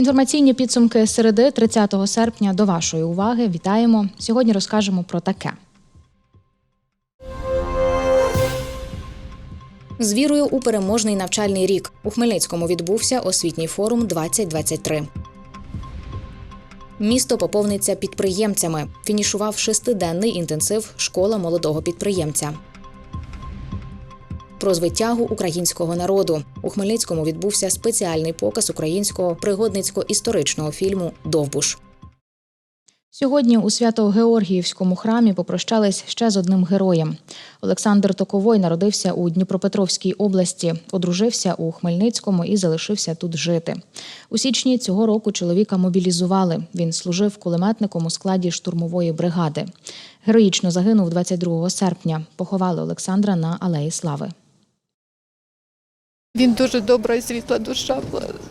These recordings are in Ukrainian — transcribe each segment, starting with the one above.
Інформаційні підсумки середи 30 серпня до вашої уваги. Вітаємо. Сьогодні розкажемо про таке. З вірою у переможний навчальний рік у Хмельницькому відбувся освітній форум 2023. Місто поповниться підприємцями. Фінішував шестиденний інтенсив школа молодого підприємця. Про звитягу українського народу у Хмельницькому відбувся спеціальний показ українського пригодницько-історичного фільму Довбуш. Сьогодні у Свято-Георгіївському храмі попрощались ще з одним героєм. Олександр Токовой народився у Дніпропетровській області, одружився у Хмельницькому і залишився тут жити. У січні цього року чоловіка мобілізували. Він служив кулеметником у складі штурмової бригади. Героїчно загинув 22 серпня. Поховали Олександра на Алеї Слави. Він дуже добра і світла душа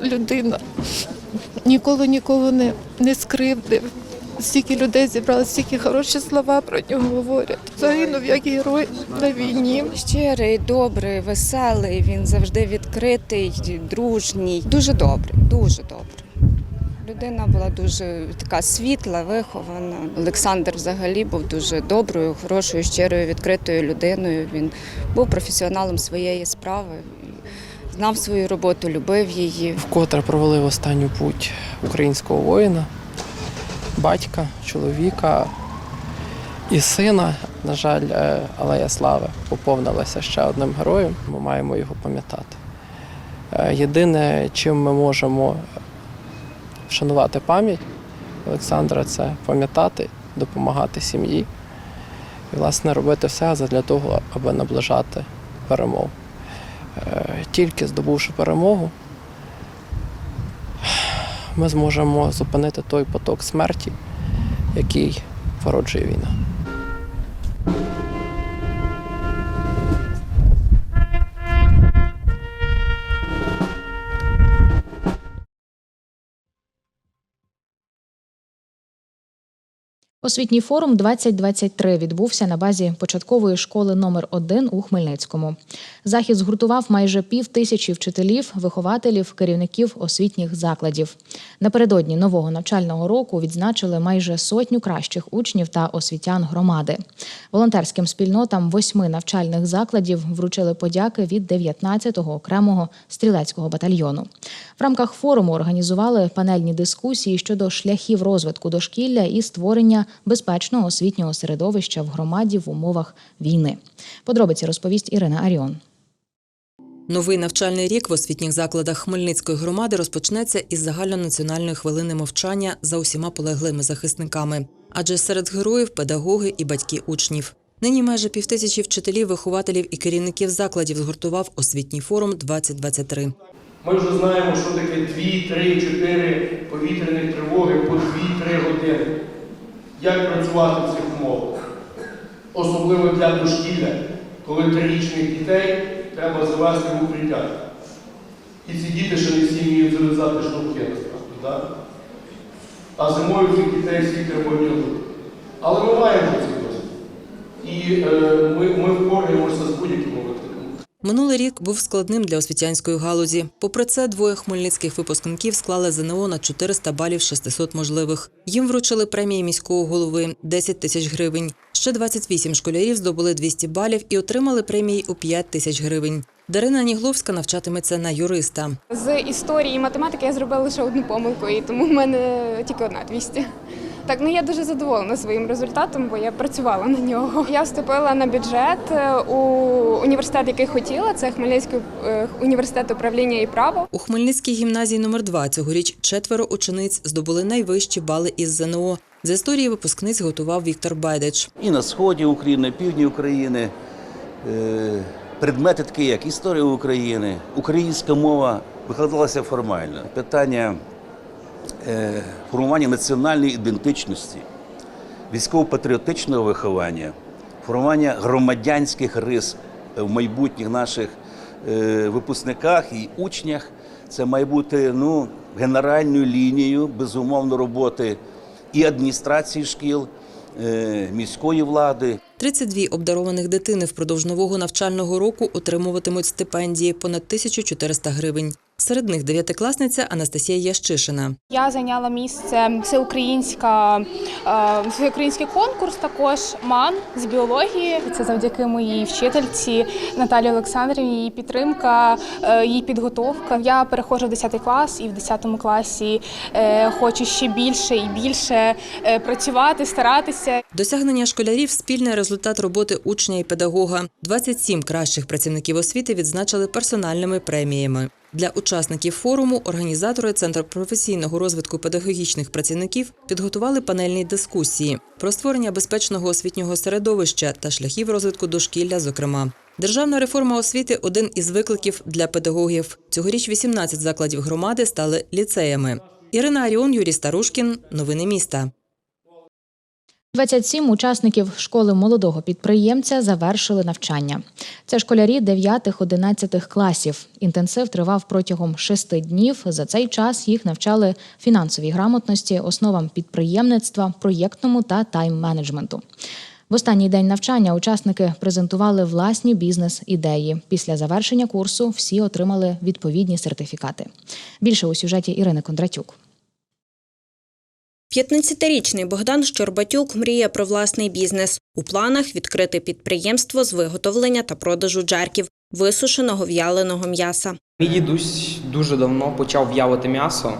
людина. Ніколи нікого не, не скривдив. Стільки людей зібрали, стільки хороші слова про нього говорять. Загинув як герой на війні. Щирий, добрий, веселий. Він завжди відкритий, дружній. Дуже добрий, дуже добрий. Людина була дуже така світла, вихована. Олександр взагалі був дуже доброю, хорошою, щирою, відкритою людиною. Він був професіоналом своєї справи, знав свою роботу, любив її. вкотре провели в останню путь українського воїна, батька, чоловіка і сина. На жаль, е, Алея Слави поповнилася ще одним героєм. Ми маємо його пам'ятати. Е, Єдине, чим ми можемо вшанувати пам'ять Олександра, це пам'ятати, допомагати сім'ї і, власне, робити все для того, аби наближати перемогу. Е, Тільки здобувши перемогу, ми зможемо зупинити той поток смерті, який породжує війна. Освітній форум 2023 відбувся на базі початкової школи номер 1 у Хмельницькому. Захід згуртував майже пів тисячі вчителів, вихователів, керівників освітніх закладів. Напередодні нового навчального року відзначили майже сотню кращих учнів та освітян громади. Волонтерським спільнотам восьми навчальних закладів вручили подяки від 19-го окремого стрілецького батальйону. В рамках форуму організували панельні дискусії щодо шляхів розвитку дошкілля і створення безпечного освітнього середовища в громаді в умовах війни. Подробиці розповість Ірина Аріон. Новий навчальний рік в освітніх закладах Хмельницької громади розпочнеться із загальнонаціональної хвилини мовчання за усіма полеглими захисниками. Адже серед героїв педагоги і батьки учнів. Нині майже півтисячі вчителів, вихователів і керівників закладів згуртував освітній форум 2023. Ми вже знаємо, що таке 2, 3, 4 повітряних тривоги по 2-3 години. Як працювати в цих умовах? Особливо для дошкілля, коли трирічних дітей треба завести в укриття. І ці діти ще не всі вміють зав'язати шнурки насправді. Да? А зимою цих дітей всі треба одягнути. Але ми маємо цей досвід. І е, ми, ми впораємося з будь-якими. Минулий рік був складним для освітянської галузі. Попри це, двоє хмельницьких випускників склали ЗНО на 400 балів з 600 можливих. Їм вручили премії міського голови 10 тисяч гривень. Ще 28 школярів здобули 200 балів і отримали премії у 5 тисяч гривень. Дарина Нігловська навчатиметься на юриста. З історії і математики я зробила лише одну помилку, і тому в мене тільки одна 200. Так, ну я дуже задоволена своїм результатом, бо я працювала на нього. Я вступила на бюджет е, у університет, який хотіла. Це Хмельницький е, університет управління і право. У Хмельницькій гімназії номер 2 цьогоріч четверо учениць здобули найвищі бали із ЗНО. З історії випускниць готував Віктор Байдич. і на сході України, і півдні України. Е, Предмети такі, як історія України, українська мова викладалася формально. Питання формування національної ідентичності, військово-патріотичного виховання, формування громадянських рис в майбутніх наших е, випускниках і учнях. Це має бути ну, генеральною лінією, безумовно, роботи і адміністрації шкіл, е, міської влади, 32 обдарованих дитини впродовж нового навчального року отримуватимуть стипендії понад 1400 гривень. Серед них дев'ятикласниця Анастасія Ящишина. Я зайняла місце всеукраїнська, е, всеукраїнський конкурс, також МАН з біології. Це завдяки моїй вчительці Наталі Олександрівні, її підтримка, е, її підготовка. Я переходжу в 10 клас і в 10 класі е, хочу ще більше і більше працювати, старатися. Досягнення школярів спільний результат роботи учня і педагога. 27 кращих працівників освіти відзначили персональними преміями. Для учасників форуму організатори Центру професійного розвитку педагогічних працівників підготували панельні дискусії про створення безпечного освітнього середовища та шляхів розвитку дошкілля. Зокрема, державна реформа освіти один із викликів для педагогів. Цьогоріч 18 закладів громади стали ліцеями. Ірина Аріон, Юрій Старушкін. Новини міста. 27 учасників школи молодого підприємця завершили навчання. Це школярі 9-11 класів. Інтенсив тривав протягом шести днів. За цей час їх навчали фінансовій грамотності, основам підприємництва, проєктному та тайм-менеджменту. В останній день навчання учасники презентували власні бізнес-ідеї. Після завершення курсу всі отримали відповідні сертифікати. Більше у сюжеті Ірини Кондратюк. 15-річний Богдан Щорбатюк мріє про власний бізнес. У планах відкрити підприємство з виготовлення та продажу джерків, висушеного в'яленого м'яса. Мій дідусь дуже давно почав в'ялити м'ясо.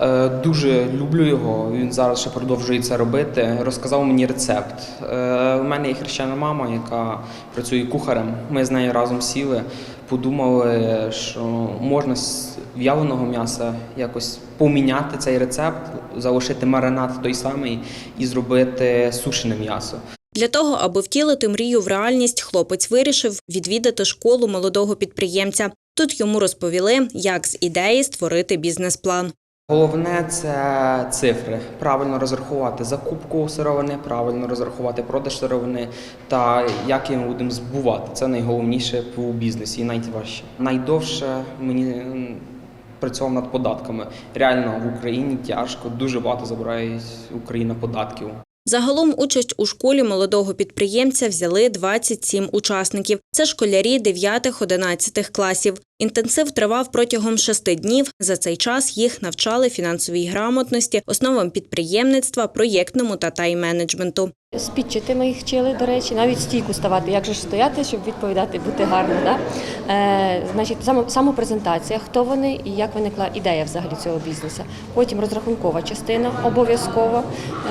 Е, Дуже люблю його. Він зараз ще продовжує це робити. Розказав мені рецепт. Е, У мене є хрещена мама, яка працює кухарем. Ми з нею разом сіли, подумали, що можна з в'яленого м'яса якось поміняти цей рецепт, залишити маринад той самий і зробити сушене м'ясо. Для того, аби втілити мрію в реальність, хлопець вирішив відвідати школу молодого підприємця. Тут йому розповіли, як з ідеї створити бізнес-план. Головне це цифри. Правильно розрахувати закупку сировини, правильно розрахувати продаж сировини та як її будемо збувати. Це найголовніше у бізнесі і найважче. Найдовше мені працював над податками. Реально в Україні тяжко, дуже багато забирають Україна податків. Загалом участь у школі молодого підприємця взяли 27 учасників. Це школярі 9-11 класів. Інтенсив тривав протягом шести днів. За цей час їх навчали фінансовій грамотності, основам підприємництва, проєктному та тайм-менеджменту. Спідчити ми їх вчили, до речі, навіть стійку ставати, як же ж стояти, щоб відповідати, бути гарно. Да? Е, значить, само- самопрезентація, хто вони і як виникла ідея взагалі цього бізнесу. Потім розрахункова частина обов'язково.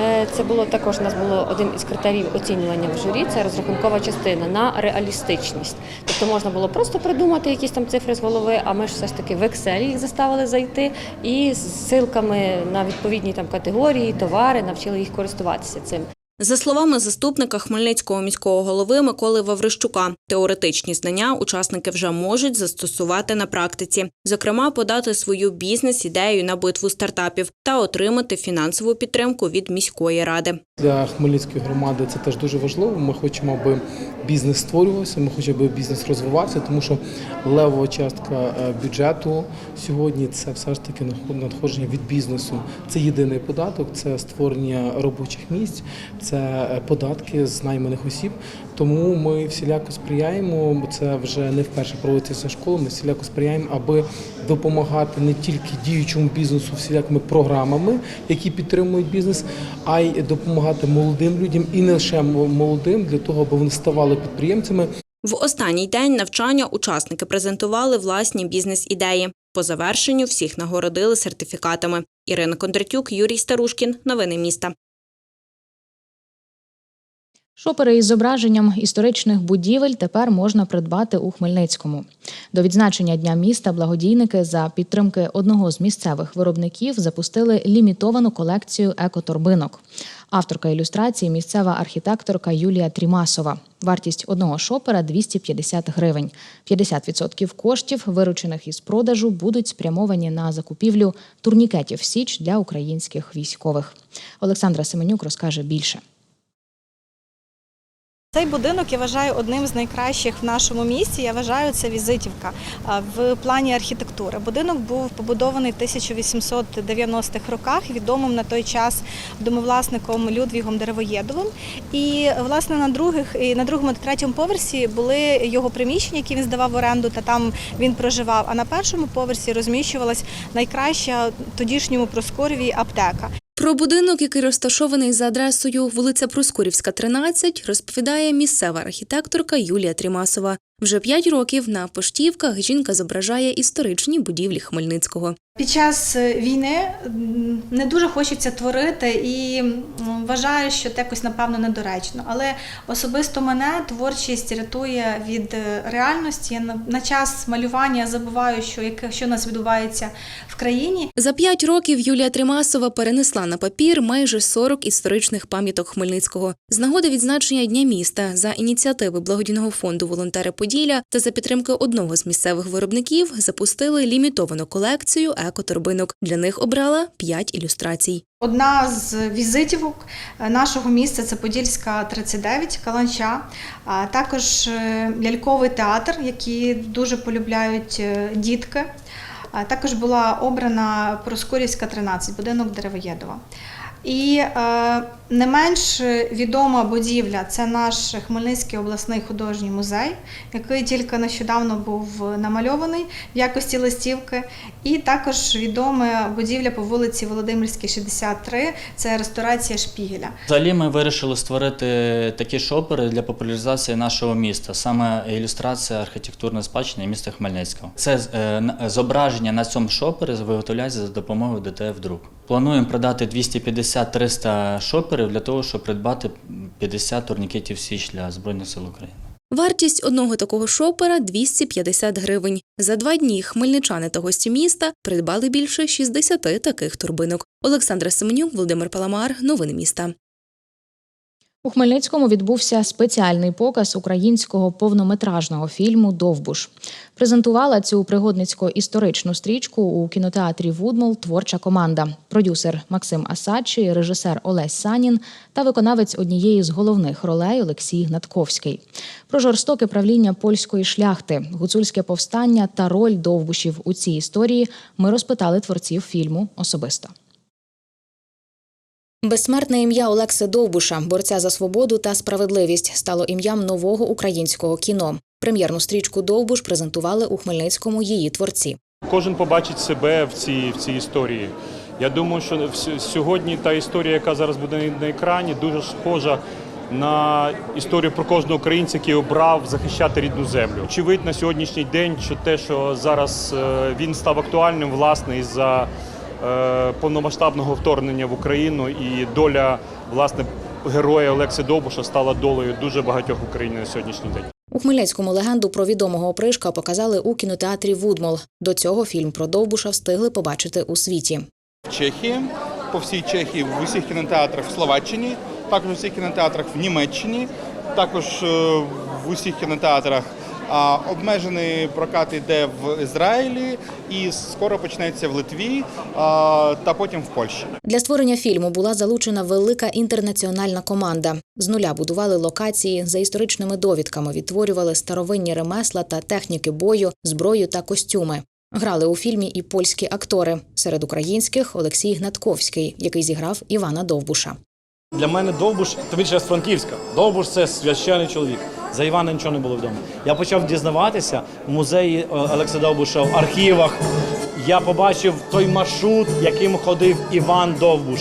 Е, це було також у нас було один із критеріїв оцінювання в журі. Це розрахункова частина на реалістичність. Тобто можна було просто придумати якісь там цифри з голови, а ми ж все ж таки в Excel їх заставили зайти і з ссылками на відповідні там категорії, товари, навчили їх користуватися цим. За словами заступника Хмельницького міського голови Миколи Ваврищука, теоретичні знання учасники вже можуть застосувати на практиці, зокрема, подати свою бізнес-ідею на битву стартапів та отримати фінансову підтримку від міської ради. Для Хмельницької громади це теж дуже важливо. Ми хочемо, аби бізнес створювався, ми хочемо, аби бізнес розвивався, тому що левова частка е, бюджету сьогодні це все ж таки надходження від бізнесу. Це єдиний податок, це створення робочих місць, це е, податки з найманих осіб. Тому ми всіляко сприяємо, бо це вже не вперше проводиться школа. Ми всіляко сприяємо, аби допомагати не тільки діючому бізнесу всілякими програмами, які підтримують бізнес, а й допомагати молодим людям і не лише молодим для того, аби вони ставали підприємцями. В останній день навчання учасники презентували власні бізнес-ідеї. По завершенню всіх нагородили сертифікатами. Ірина Кондратюк, Юрій Старушкін. Новини міста. Шопери із зображенням історичних будівель тепер можна придбати у Хмельницькому. До відзначення Дня міста благодійники за підтримки одного з місцевих виробників запустили лімітовану колекцію екоторбинок. Авторка ілюстрації місцева архітекторка Юлія Трімасова. Вартість одного шопера 250 гривень. 50% коштів, виручених із продажу, будуть спрямовані на закупівлю турнікетів Січ для українських військових. Олександра Семенюк розкаже більше. Цей будинок я вважаю одним з найкращих в нашому місті. Я вважаю, це візитівка в плані архітектури. Будинок був побудований в 1890-х роках, відомим на той час домовласником Людвігом Деревоєдовим. І власне на других і на другому та третьому поверсі були його приміщення, які він здавав в оренду, та там він проживав. А на першому поверсі розміщувалась найкраща тодішньому Проскуріві аптека. Про будинок, який розташований за адресою вулиця Проскурівська, 13, розповідає місцева архітекторка Юлія Трімасова. Вже п'ять років на поштівках жінка зображає історичні будівлі Хмельницького. Під час е, війни не дуже хочеться творити і вважаю, що це якось напевно недоречно. Але особисто мене творчість рятує від е, реальності. На час малювання забуваю, що яке що у нас відбувається в країні. За п'ять років Юлія Тримасова перенесла на папір майже 40 історичних пам'яток Хмельницького. З нагоди відзначення Дня міста за ініціативи благодійного фонду Волонтери Поділля та за підтримки одного з місцевих виробників запустили лімітовану колекцію екоторбинок. Для них обрала п'ять ілюстрацій. Одна з візитівок е, нашого міста це Подільська 39, Каланча, а також е, ляльковий театр, який дуже полюбляють е, дітки. А Також була обрана Проскурівська 13, будинок Деревоєдова. І не менш відома будівля це наш Хмельницький обласний художній музей, який тільки нещодавно був намальований в якості листівки. І також відома будівля по вулиці Володимирській, 63, це ресторація Шпігеля. Взагалі ми вирішили створити такі шопери для популяризації нашого міста, саме ілюстрація архітектурної спадщини міста Хмельницького. Це е, зображення на цьому шопері виготовляється за допомогою ДТФ друк. Плануємо продати 250-300 шоперів для того, щоб придбати 50 турнікетів Січ для Збройних сил України. Вартість одного такого шопера 250 гривень. За два дні хмельничани та гості міста придбали більше 60 таких турбинок. Олександра Семенюк, Володимир Паламар. Новини міста. У Хмельницькому відбувся спеціальний показ українського повнометражного фільму Довбуш. Презентувала цю пригодницько історичну стрічку у кінотеатрі Вудмол творча команда. Продюсер Максим Асадчий, режисер Олесь Санін та виконавець однієї з головних ролей Олексій Гнатковський. Про жорстоке правління польської шляхти, гуцульське повстання та роль довбушів у цій історії ми розпитали творців фільму особисто. Безсмертне ім'я Олекси Довбуша, борця за свободу та справедливість, стало ім'ям нового українського кіно. Прем'єрну стрічку Довбуш презентували у Хмельницькому її творці. Кожен побачить себе в цій, в цій історії. Я думаю, що сьогодні та історія, яка зараз буде на екрані, дуже схожа на історію про кожного українця, який обрав захищати рідну землю. Очевидь на сьогоднішній день, що те, що зараз е, він став актуальним, власне, із-за е, повномасштабного вторгнення в Україну і доля власне героя Олекси Довбуша стала долею дуже багатьох в Україні на сьогоднішній день. У Хмельницькому легенду про відомого опришка показали у кінотеатрі Вудмол. До цього фільм про Довбуша встигли побачити у світі. в Чехії, по всій Чехії, в усіх кінотеатрах в Словаччині, також в усіх кінотеатрах в Німеччині, також е, в усіх кінотеатрах. А обмежений прокат йде в Ізраїлі і скоро почнеться в Литві а, та потім в Польщі. Для створення фільму була залучена велика інтернаціональна команда. З нуля будували локації за історичними довідками, відтворювали старовинні ремесла та техніки бою, зброю та костюми. Грали у фільмі і польські актори. Серед українських Олексій Гнатковський, який зіграв Івана Довбуша. Для мене Довбуш, то він ще Франківська. Довбуш це священний чоловік. За Івана нічого не було вдома. Я почав дізнаватися в музеї е, Олекса Довбуша, в архівах. Я побачив той маршрут, яким ходив Іван Довбуш,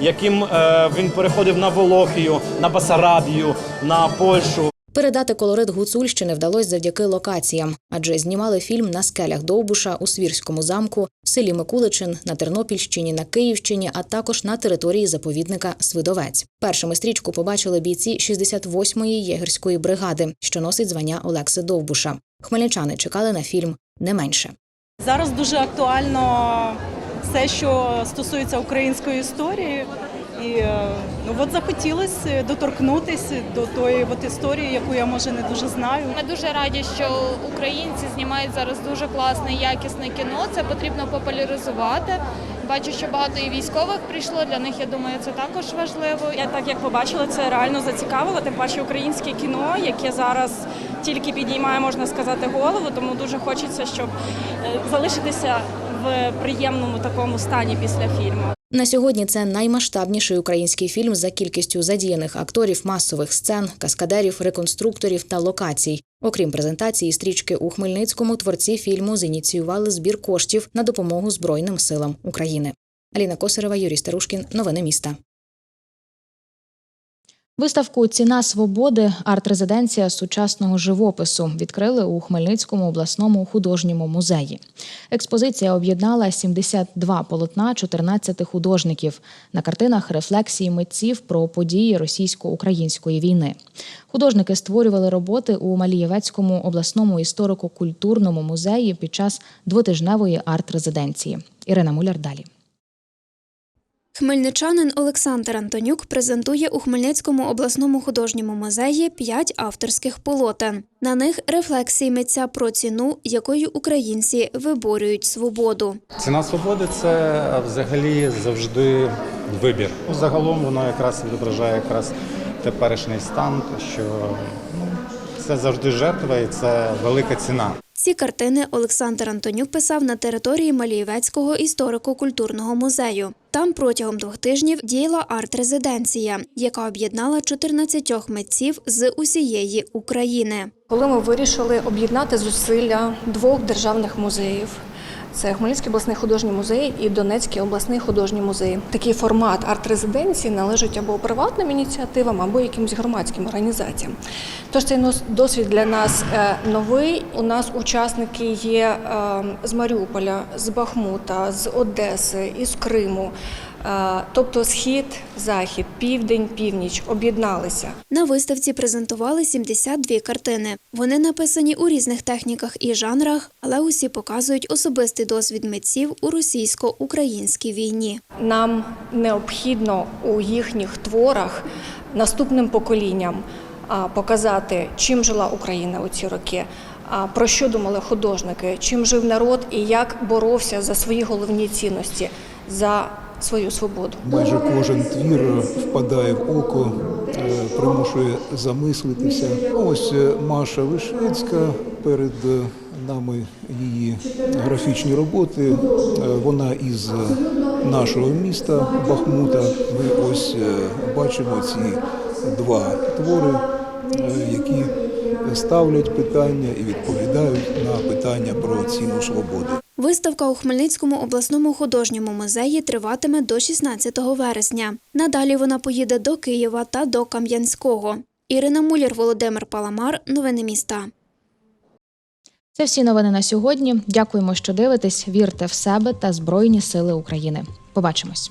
яким е, він переходив на Волохію, на Басарабію, на Польщу. Передати колорит гуцульщини вдалося завдяки локаціям, адже знімали фільм на скелях Довбуша у Свірському замку, селі Микуличин, на Тернопільщині, на Київщині, а також на території заповідника Свидовець. Першими стрічку побачили бійці 68-ї єгерської бригади, що носить звання Олекси Довбуша. Хмельничани чекали на фільм не менше. Зараз дуже актуально все, що стосується української історії. І е, ну от захотілося доторкнутися до тої от історії, яку я може не дуже знаю. Ми дуже раді, що українці знімають зараз дуже класне, якісне кіно. Це потрібно популяризувати. бачу, що багато і військових прийшло. Для них я думаю, це також важливо. Я так як побачила, це реально зацікавило. Тим паче українське кіно, яке зараз тільки підіймає, можна сказати, голову. Тому дуже хочеться, щоб е, залишитися в приємному такому стані після фільму. На сьогодні це наймасштабніший український фільм за кількістю задіяних акторів, масових сцен, каскадерів, реконструкторів та локацій. Окрім презентації стрічки у Хмельницькому, творці фільму зініціювали збір коштів на допомогу Збройним силам України. Аліна Косарева, Юрій Старушкін. Новини міста. Виставку Ціна свободи арт-резиденція сучасного живопису відкрили у Хмельницькому обласному художньому музеї. Експозиція об'єднала 72 полотна 14 художників. На картинах рефлексії митців про події російсько-української війни. Художники створювали роботи у Малієвецькому обласному історико-культурному музеї під час двотижневої арт-резиденції. Ірина Муляр далі. Хмельничанин Олександр Антонюк презентує у Хмельницькому обласному художньому музеї п'ять авторських полотен. На них рефлексії митця про ціну, якою українці виборюють свободу. Ціна свободи це взагалі завжди вибір. Загалом воно якраз відображає якраз теперішній стан, що ну, це завжди жертва і це велика ціна. Ці картини Олександр Антонюк писав на території Малієвецького історико-культурного музею. Там протягом двох тижнів діяла арт-резиденція, яка об'єднала 14 митців з усієї України. Коли ми вирішили об'єднати зусилля двох державних музеїв. Це Хмельницький обласний художній музей і Донецький обласний художній музей. Такий формат арт-резиденції належить або приватним ініціативам, або якимось громадським організаціям. Тож цей досвід для нас е, новий. У нас учасники є е, з Маріуполя, з Бахмута, з Одеси, із Криму. Е, Тобто схід, захід, південь, північ об'єдналися. На виставці презентували 72 картини. Вони написані у різних техніках і жанрах, але усі показують особистий досвід митців у російсько-українській війні. Нам необхідно у їхніх творах наступним поколінням показати, чим жила Україна у ці роки, про що думали художники, чим жив народ і як боровся за свої головні цінності, за свою свободу. Майже кожен твір впадає в око, е, примушує замислитися. Ось е, Маша Вишецька перед е, нами її графічні роботи. Вона із нашого міста Бахмута. Ми ось бачимо ці два твори, які ставлять питання і відповідають на питання про ціну свободи. Виставка у Хмельницькому обласному художньому музеї триватиме до 16 вересня. Надалі вона поїде до Києва та до Кам'янського. Ірина Мулір, Володимир Паламар. Новини міста. Це всі новини на сьогодні. Дякуємо, що дивитесь. Вірте в себе та Збройні Сили України. Побачимось.